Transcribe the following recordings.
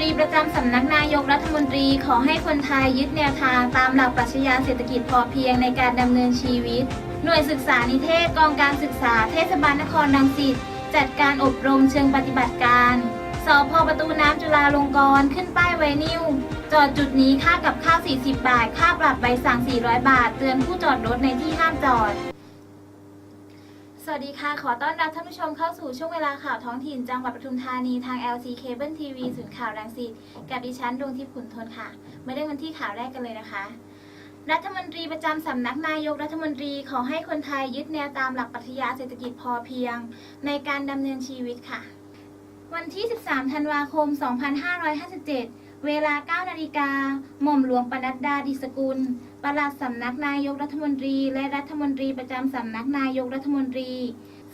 ตรีประจำสำนักนายกรัฐมนตรีขอให้คนไทยยึดแนวทางตามหลักปรัชญาเศรษฐกิจพอเพียงในการดำเนินชีวิต หน่วยศึกษานิเทศกองการศึกษาเทศบาลนครรังสิตจัดการอบรมเชิงปฏิบัติการสพประตูน้ำจุฬาลงกรณ์ขึ้นป้ายไวนิวจอดจุดนี้ค่ากับข้าว 40 บาท ค่าปรับใบสั่ง 400 บาท เตือนผู้จอดรถในที่ห้ามจอด วัสดีค่ะ ขอต้อนรับท่านผู้ชมเข้าสู่ช่วงเวลาข่าวท้องถิ่นจังหวัดปทุมธานีทาง LC Cable TV ศูนย์ข่าวรังสิตกับดิฉันดวงทิพย์ขุนทนค่ะ มาเริ่มกันที่ข่าวแรกกันเลยนะคะ รัฐมนตรีประจำสำนักนายกรัฐมนตรีขอให้คนไทยยึดแนวตามหลักปรัชญาเศรษฐกิจพอเพียง ในการดำเนินชีวิตค่ะ วันที่ 13 ธันวาคม 2557 เวลา 9 นาฬิกา หม่อมหลวงปนัดดาดิสกุล ปลัดสำนักนายกรัฐมนตรี และรัฐมนตรีประจำสำนักนายกรัฐมนตรี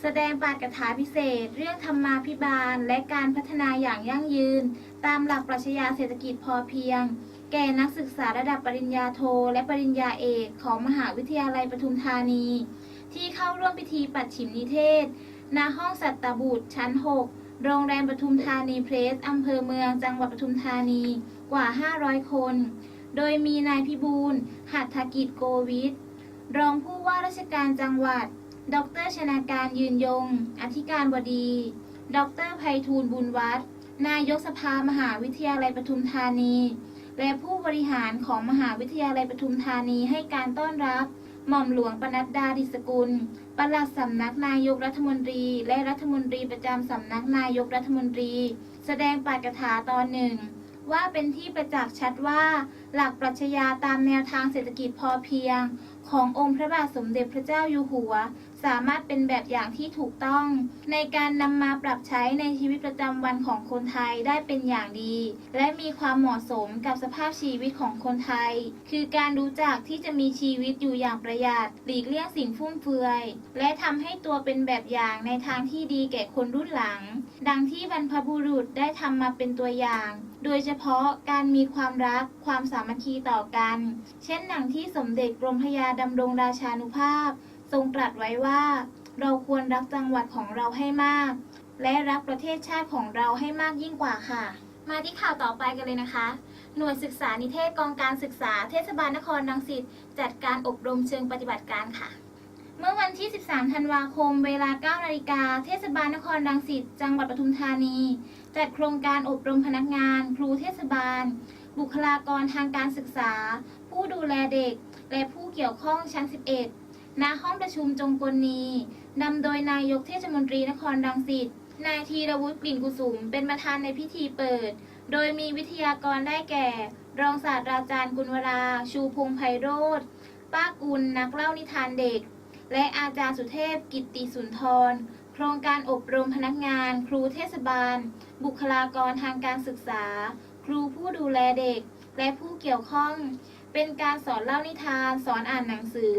แสดงปาฐกถาพิเศษ เรื่องธรรมาภิบาล และการพัฒนาอย่างยั่งยืน ตามหลักปรัชญาเศรษฐกิจพอเพียง แก่นักศึกษาระดับปริญญาโท และปริญญาเอกของมหาวิทยาลัยปทุมธานี ที่เข้าร่วมพิธีปัดฉิมนิเทศ ณ ห้องสัตตบุตรชั้น 6 โรงแรมปทุมธานีเพลสอำเภอเมืองจังหวัดปทุมธานีกว่า 500 คน โดยมีนายพิบูลหัตถกิจโกวิทรองผู้ว่าราชการจังหวัด ดรชนาการยืนยง อธิการบดี ดรไพฑูรย์บุญวัฒน์นายกสภามหาวิทยาลัยปทุมธานี และผู้บริหารของมหาวิทยาลัยปทุมธานีให้การต้อนรับ หม่อมหลวงปนัดดาดิสกุลปลัดสำนักนายกรัฐมนตรี และรัฐมนตรีประจำสำนักนายกรัฐมนตรี แสดงปาฐกถาตอนหนึ่ง ว่าเป็นที่ประจักษ์ชัดว่า หลักปรัชญาตามแนวทางเศรษฐกิจพอเพียง ขององค์พระบาทสมเด็จพระเจ้าอยู่หัวสามารถเป็นแบบอย่างที่ถูกต้อง ในการนำมาปรับใช้ในชีวิตประจำวันของคนไทยได้เป็นอย่างดี และมีความเหมาะสมกับสภาพชีวิตของคนไทย คือการรู้จักที่จะมีชีวิตอยู่อย่างประหยัดหลีกเลี่ยงสิ่งฟุ่มเฟือย และทำให้ตัวเป็นแบบอย่างในทางที่ดีแก่คนรุ่นหลัง ดังที่บรรพบุรุษได้ทำมาเป็นตัวอย่าง โดยเฉพาะการมีความรักความสามัคคีต่อกัน เช่นหนังที่สมเด็จกรมพระยาดำรงราชานุภาพ ทรงตรัสไว้ว่า เราควรรักจังหวัดของเราให้มาก และรักประเทศชาติของเราให้มากยิ่งกว่าค่ะ มาที่ข่าวต่อไปกันเลยนะคะ หน่วยศึกษานิเทศกองการศึกษาเทศบาลนครรังสิตจัดการอบรมเชิงปฏิบัติการค่ะเมื่อวันที่ 13 ธันวาคม เวลา 9 นาฬิกา เทศบาลนครรังสิต จังหวัดปทุมธานี จัดโครงการอบรมพนักงาน ครูเทศบาล บุคลากรทางการศึกษา ผู้ดูแลเด็ก และผู้เกี่ยวข้องชั้น 11 ณห้องประชุมจงกลนีนำโดยนายกเทศมนตรีนครรังสิต นายธีรวุฒิกลิ่นกุสุม เป็นประธานในพิธีเปิด โดยมีวิทยากรได้แก่ รองศาสตราจารย์กุลวรา ชูพงไพโรธ ป้ากุลนักเล่านิทานเด็ก และอาจารย์สุเทพกิตติสุนทร โครงการอบรมพนักงาน ครูเทศบาล บุคลากรทางการศึกษา ครูผู้ดูแลเด็ก และผู้เกี่ยวข้อง เป็นการสอนเล่านิทาน สอนอ่านหนังสือ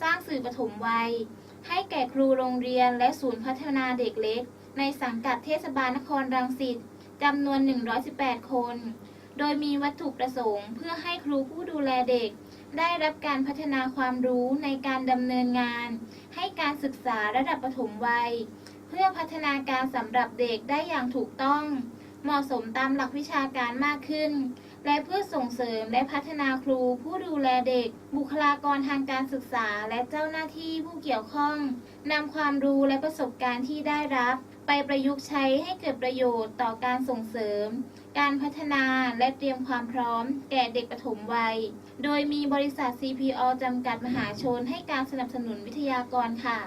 สร้างสื่อปฐมวัย ให้แก่ครูโรงเรียนและศูนย์พัฒนาเด็กเล็ก ในสังกัดเทศบาลนครรังสิตจำนวน 118 คน โดยมีวัตถุประสงค์เพื่อให้ครูผู้ดูแลเด็ก ได้รับการพัฒนาความรู้ในการดำเนินงาน ให้การศึกษาระดับประถมวัย เพื่อพัฒนาการสำหรับเด็กได้อย่างถูกต้อง เหมาะสมตามหลักวิชาการมากขึ้น และเพื่อส่งเสริมและพัฒนาครู ผู้ดูแลเด็ก บุคลากรทางการศึกษา และเจ้าหน้าที่ผู้เกี่ยวข้องนำความรู้และประสบการณ์ที่ได้รับ ไปประยุกต์ใช้ให้เกิดประโยชน์ต่อการส่งเสริม การพัฒนาและเตรียมความพร้อม แก่เด็กปฐมวัย โดยมีบริษัท CPO จำกัดมหาชนให้การสนับสนุนวิทยากรค่ะ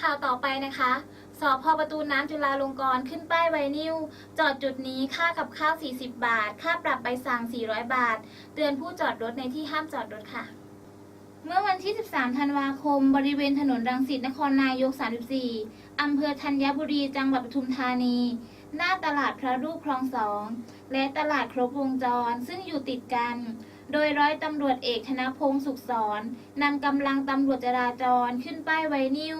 ข่าวต่อไปนะคะ สพประตูน้ำจุฬาลงกรณ์ขึ้นป้ายไวนิวจอดจุดนี้ค่ากับข้าว 40 บาท ค่าปรับใบสั่ง 400 บาท เตือนผู้จอดรถในที่ห้ามจอดรถค่ะ เมื่อวันที่ 13 ธันวาคม บริเวณถนนรังสิตนครนายก 34 อำเภอธัญบุรี จังหวัดปทุมธานี หน้าตลาดพระรูปคลองสอง และตลาดครบวงจร ซึ่งอยู่ติดกัน โดยร้อยตำรวจเอกธนพงศ์สุขสอนนำกำลังตำรวจจราจรขึ้นป้ายไวนิว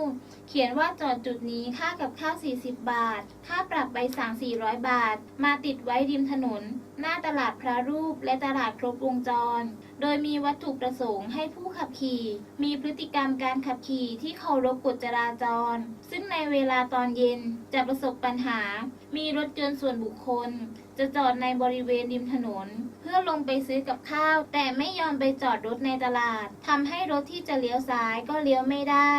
เขียนว่าจอดจุดนี้ค่ากับข้าว 40 บาท ค่าปรับใบสั่ง 400 บาท มาติดไว้ริมถนน หน้าตลาดพระรูปและตลาดครบวงจร โดยมีวัตถุประสงค์ให้ผู้ขับขี่ มีพฤติกรรมการขับขี่ที่เคารพกฎจราจร ซึ่งในเวลาตอนเย็นจะประสบปัญหา มีรถยนต์ส่วนบุคคล จะจอดในบริเวณริมถนน เพื่อลงไปซื้อกับข้าว แต่ไม่ยอมไปจอดรถในตลาดทำให้รถที่จะเลี้ยวซ้ายก็เลี้ยวไม่ได้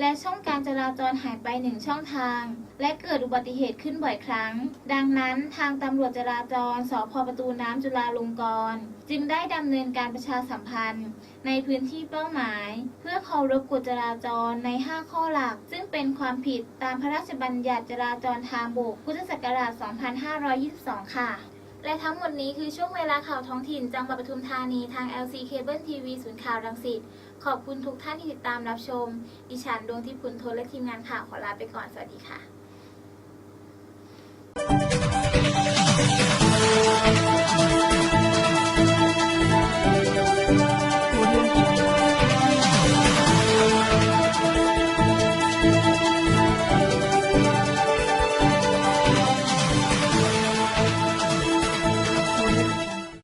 และช่องการจราจรหายไปหนึ่งช่องทาง และเกิดอุบัติเหตุขึ้นบ่อยครั้ง ดังนั้นทางตำรวจจราจรสพประตูน้ำจุฬาลงกรณ์จึงได้ดำเนินการประชาสัมพันธ์ ในพื้นที่เป้าหมาย เพื่อเคารพกฎจราจรใน 5 ข้อหลัก ซึ่งเป็นความผิดตามพระราชบัญญัติจราจรทางบก พุทธศักราช 2522 ค่ะ และทั้งหมดนี้คือช่วงเวลาข่าวท้องถิ่นจังหวัดปทุมธานีทาง LC Cable TV ศูนย์ข่าวรังสิต ขอบคุณทุกท่านที่ติดตามรับชม ดิฉันดวงทิพย์พุนทนและทีมงานข่าวขอลาไปก่อน สวัสดีค่ะ